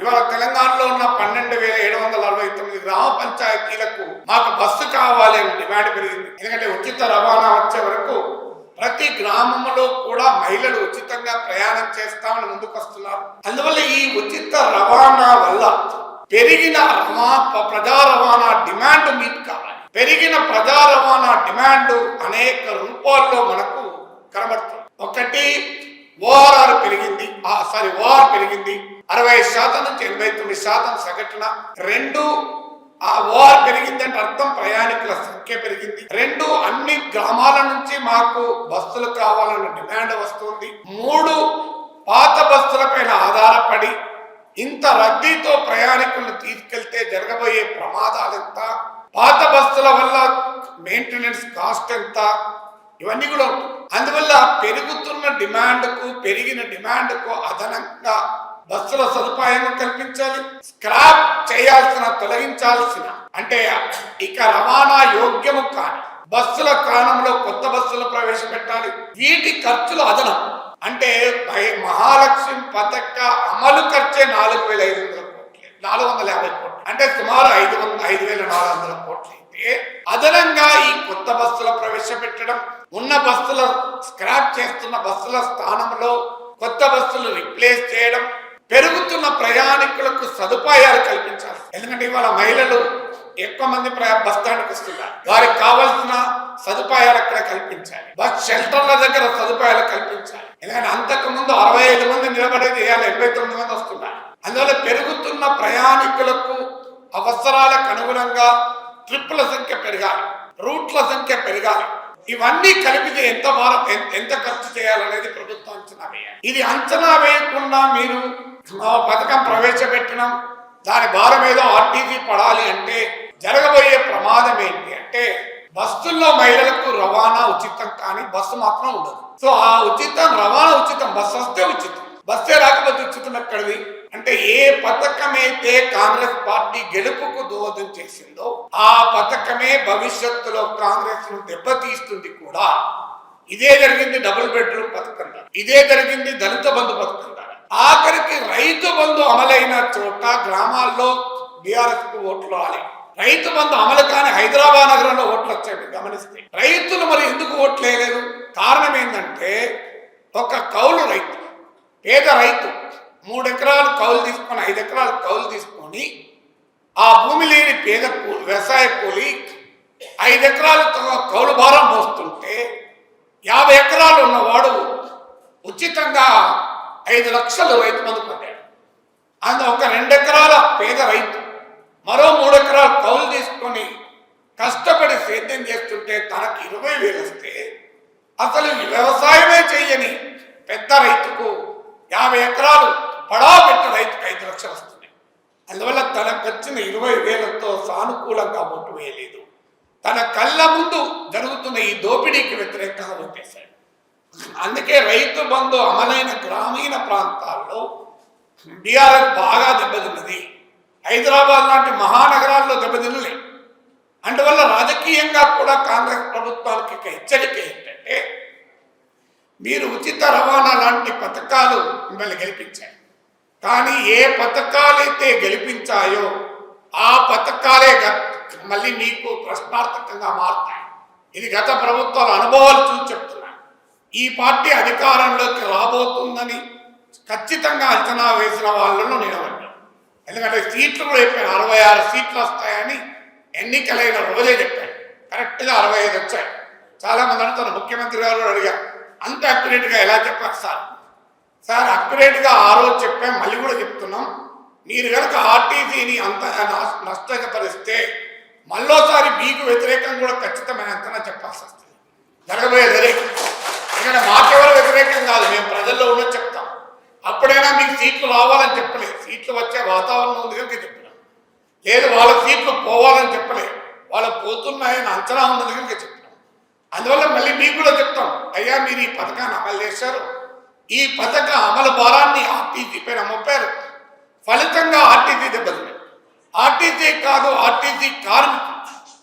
ఇవాళ తెలంగాణలో ఉన్న పన్నెండు వేల ఏడు వందల అరవై తొమ్మిది గ్రామ పంచాయతీలకు మాకు బస్సు కావాలి అని డిమాండ్ పెరిగింది. ఎందుకంటే ఉచిత రవాణా వచ్చే వరకు ప్రతి గ్రామంలో కూడా మహిళలు ఉచితంగా ప్రయాణం చేస్తామని ముందుకొస్తున్నారు. అందువల్ల ఈ ఉచిత రవాణా వల్ల పెరిగిన రవా ప్రజా రవాణా డిమాండ్ మీట్ కావాలి. పెరిగిన ప్రజా రవాణా డిమాండ్ అనేక రూపాల్లో మనకు కనబడుతుంది. ఒకటి సారీ ఓఆర్ పెరిగింది. అరవై శాతం నుంచి ఎనభై తొమ్మిది శాతం సగటున రెండు ఆ ఓఆర్ పెరిగిందంటే అర్థం ప్రయాణికుల సంఖ్య పెరిగింది. రెండు అన్ని గ్రామాల నుంచి మాకు బస్సులు కావాలన్న డిమాండ్ వస్తుంది. మూడు పాత బస్సులపైన ఆధారపడి ఇంత రద్దీతో ప్రయాణికులను తీసుకెళ్తే జరగబోయే ప్రమాదాలు ఎంత? పాత బస్సుల వల్ల మెయింటెనెన్స్ కాస్ట్ ఎంత? ఇవన్నీ కూడా ఉంటుంది అందువల్ల పెరుగుతున్న డిమాండ్కు పెరిగిన డిమాండ్కు అదనంగా బస్సుల సదుపాయం కల్పించాలి స్క్రాప్ చేయాల్సిన తొలగించాల్సిన అంటే ఇక రవాణా యోగ్యము కాని బస్సుల కాలంలో కొత్త బస్సులు ప్రవేశపెట్టాలి. వీటి ఖర్చులు అదనం. అంటే మహాలక్ష్మి పథక అమలు ఖర్చే నాలుగు వేల ఐదు వందల కోట్లు. నాలుగు వందల యాభై కోట్లు. అంటే సుమారు ఐదు వందల ఐదు వేల నాలుగు వందల కోట్లు అయితే అదనంగా ఈ కొత్త బస్సుల ప్రవేశపెట్టడం ఉన్న బస్సుల స్క్రాప్ చేస్తున్న బస్సుల స్థానంలో కొత్త బస్సులు రిప్లేస్ చేయడం పెరుగుతున్న ప్రయాణికులకు సదుపాయాలు కల్పించాలి. ఎందుకంటే ఇవాళ మహిళలు ఎక్కువ మంది ప్రయా బస్ స్టాండ్కి వస్తున్నారు. వారికి కావాల్సిన సదుపాయాలు అక్కడ కల్పించాలి. బస్ షెల్టర్ల దగ్గర సదుపాయాలు కల్పించాలి. ఎందుకంటే అంతకు ముందు అరవై ఐదు మంది నిలబడేది ఇవాళ ఎనభై తొమ్మిది మంది వస్తున్నారు. అందువల్ల పెరుగుతున్న ప్రయాణికులకు అవసరాలకు అనుగుణంగా ట్రిప్పుల సంఖ్య పెరగాలి. రూట్ల సంఖ్య పెరగాలి. ఇవన్నీ కలిపితే ఎంత భారం ఎంత ఖర్చు చేయాలనేది ప్రభుత్వం అంచనా వేయాలి. ఇది అంచనా వేయకుండా మీరు ఆ పథకం ప్రవేశపెట్టడం దాని భారం ఏదో ఆర్టీసీ పడాలి అంటే జరగబోయే ప్రమాదం ఏంటి అంటే బస్సుల్లో మహిళలకు రవాణా ఉచితం కానీ బస్సు మాత్రం ఉండదు. సో ఆ ఉచితం రవాణా ఉచితం బస్సు వస్తే ఉచితం. బస్సే రాకపోతే ఉచితం ఎక్కడిది? అంటే ఏ పథకం అయితే కాంగ్రెస్ పార్టీ గెలుపుకు దోహదం చేసిందో ఆ పథకమే భవిష్యత్తులో కాంగ్రెస్ను దెబ్బతీస్తుంది కూడా. ఇదే జరిగింది డబుల్ బెడ్రూమ్ పథకం ఇదే జరిగింది దళిత బంధు పథకం ఆఖరికి రైతు బంధు అమలైన చోట గ్రామాల్లో బీఆర్ఎస్కు ఓట్లు రాలి. రైతు బంధు అమలు కాని హైదరాబాద్ నగరంలో ఓట్లు వచ్చాయి గమనిస్తే. రైతులు మరి ఎందుకు ఓట్లు వేయలేదు? కారణం ఏంటంటే ఒక కౌలు రైతు పేద రైతు మూడు ఎకరాలు కౌలు తీసుకొని ఐదు ఎకరాలు కౌలు తీసుకొని ఆ భూమి లేని పేద వ్యవసాయ కూలి ఐదు ఎకరాలు కౌలు భారం మోస్తుంటే యాభై ఎకరాలు ఉన్నవాడు ఉచితంగా ఐదు లక్షలు రైతు మందు పొందాడు. అందు ఒక రెండు ఎకరాల పేద రైతు మరో మూడు ఎకరాలు కౌలు తీసుకొని కష్టపడి సేద్యం చేస్తుంటే తనకి ఇరవై వేలు వస్తే అసలు వ్యవసాయమే చెయ్యని పెద్ద రైతుకు యాభై ఎకరాలు పడా పెట్టిన రైతుకు ఐదు లక్షలు వస్తున్నాయి. అందువల్ల తనకు వచ్చిన ఇరవై వేలతో సానుకూలంగా ఓటు వేయలేదు తన కళ్ళ ముందు జరుగుతున్న ఈ దోపిడీకి వ్యతిరేకంగా ఓటేశాడు అందుకే రైతు బంధు అమలైన గ్రామీణ ప్రాంతాల్లో బీఆర్ఎస్ బాగా దెబ్బతిన్నది. హైదరాబాద్ లాంటి మహానగరాల్లో దెబ్బతినలే అందువల్ల రాజకీయంగా కూడా కాంగ్రెస్ ప్రభుత్వానికి హెచ్చరిక ఏంటంటే మీరు ఉచిత రవాణా లాంటి పథకాలు మిమ్మల్ని గెలిపించాయి కానీ ఏ పథకాలైతే గెలిపించాయో ఆ పథకాలే మళ్ళీ మీకు ప్రశ్నార్థకంగా మారుతాయి. ఇది గత ప్రభుత్వాల అనుభవాలు చూసి చెప్తున్నాను ఈ పార్టీ అధికారంలోకి రాబోతుందని ఖచ్చితంగా అంచనా వేసిన వాళ్ళను నిలబడ్డాను ఎందుకంటే సీట్లు కూడా చెప్పాను అరవై ఆరు సీట్లు వస్తాయని ఎన్నికలైన రోజే చెప్పాను కరెక్ట్గా అరవై ఐదు వచ్చాయి. చాలా మంది అంటున్నారు ముఖ్యమంత్రి గారు అడిగారు. అంత అక్యురేట్గా ఎలా చెప్పారు సార్? సార్ అక్యురేట్గా ఆ రోజు చెప్పాం మళ్ళీ కూడా చెప్తున్నాం. మీరు కనుక ఆర్టీసీని అంత నష్టపరిస్తే మళ్ళోసారి మీకు వ్యతిరేకం కూడా ఖచ్చితమైన అంతనా చెప్పాల్సి వస్తుంది. జరగబోయేది ఎందుకంటే మాకెవరు వ్యతిరేకం కాదు మేము ప్రజల్లో ఉన్న చెప్తాం. అప్పుడైనా మీకు సీట్లు రావాలని చెప్పలేదు సీట్లు వచ్చే వాతావరణం ఉంది కనుక చెప్పినాం. లేదు వాళ్ళ సీట్లు పోవాలని చెప్పలేదు వాళ్ళు పోతున్నాయని అంచనా ఉన్నది కనుక చెప్పినాం. అందువల్ల మళ్ళీ మీకు కూడా చెప్తాం అయ్యా మీరు ఈ పథకాన్ని అమలు చేశారు. ఈ పథక అమలు భారాన్ని ఆర్టీసీ పైన మోపారు. ఫలితంగా ఆర్టీసీ దెబ్బతింది ఆర్టీసీ కాదు ఆర్టీసీ కార్మికులు.